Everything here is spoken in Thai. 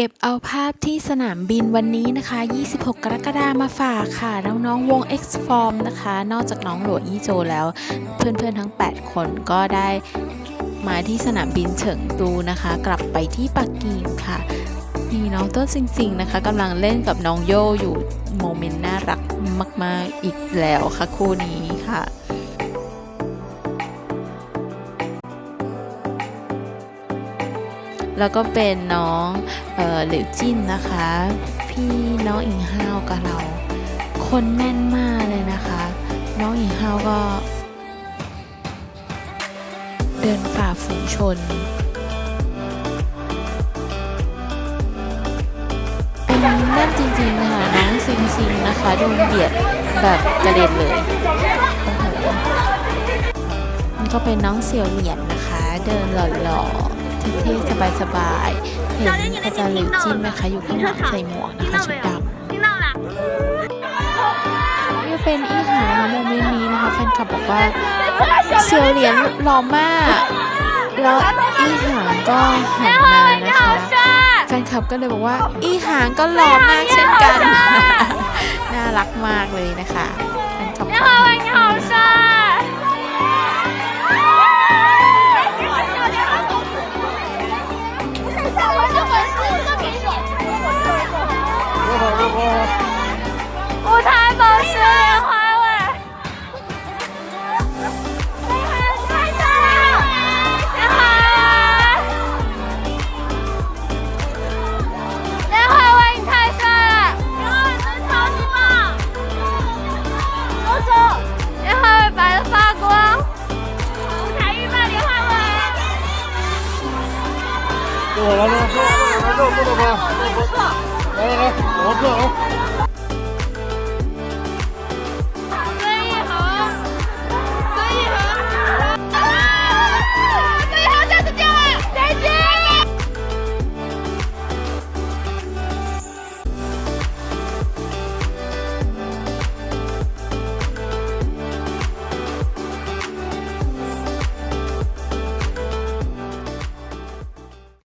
เก็บเอาภาพที่สนามบินวันนี้นะคะ 26 กรกฎาคมมาฝากค่ะ น้องๆวง X Form นะคะ นอกจากน้องหลัวยี่โจแล้ว เพื่อนๆทั้ง 8 คนก็ได้มาที่สนามบินเฉิงตูนะคะ กลับไปที่ปักกิ่งค่ะมีน้องต้นจริง ๆ นะคะกำลังเล่นกับน้องโยอยู่โมเมนต์น่ารักมาก ๆ อีกแล้วค่ะคู่นี้ค่ะ แล้วก็เป็นน้องเออหลิวจิ้นนะคะ พี่น้องอิงฮาวกับเรา คนแน่นมากเลยนะคะ น้องอิงฮาวก็ เดินฝ่าฝูงชนเป็นแน่นจริงๆนะคะน้องซิงซิงนะคะโดนเบียดแบบกระเด็นเลยนี่ก็เป็นน้องเสี่ยวเหรียญนะคะ เดินหล่อๆ เท่ๆสบายๆเห็นพระจันทร์หลิวจิ้นไหมคะอยู่ข้างหลังใส่หมวกนะคะชุดดำนี่เป็นอีหาโมเมนต์นี้นะคะแฟนคลับบอกว่าเซียวเหรียญหล่อมาก แล้วอีหางก็หันมานะคะแฟนคลับก็เลยบอกว่า อีหางก็หล่อมากเช่นกัน น่ารักมากเลยนะคะแฟนคลับ 坐好了，坐好了，坐坐坐坐吧，来来来，往后坐啊！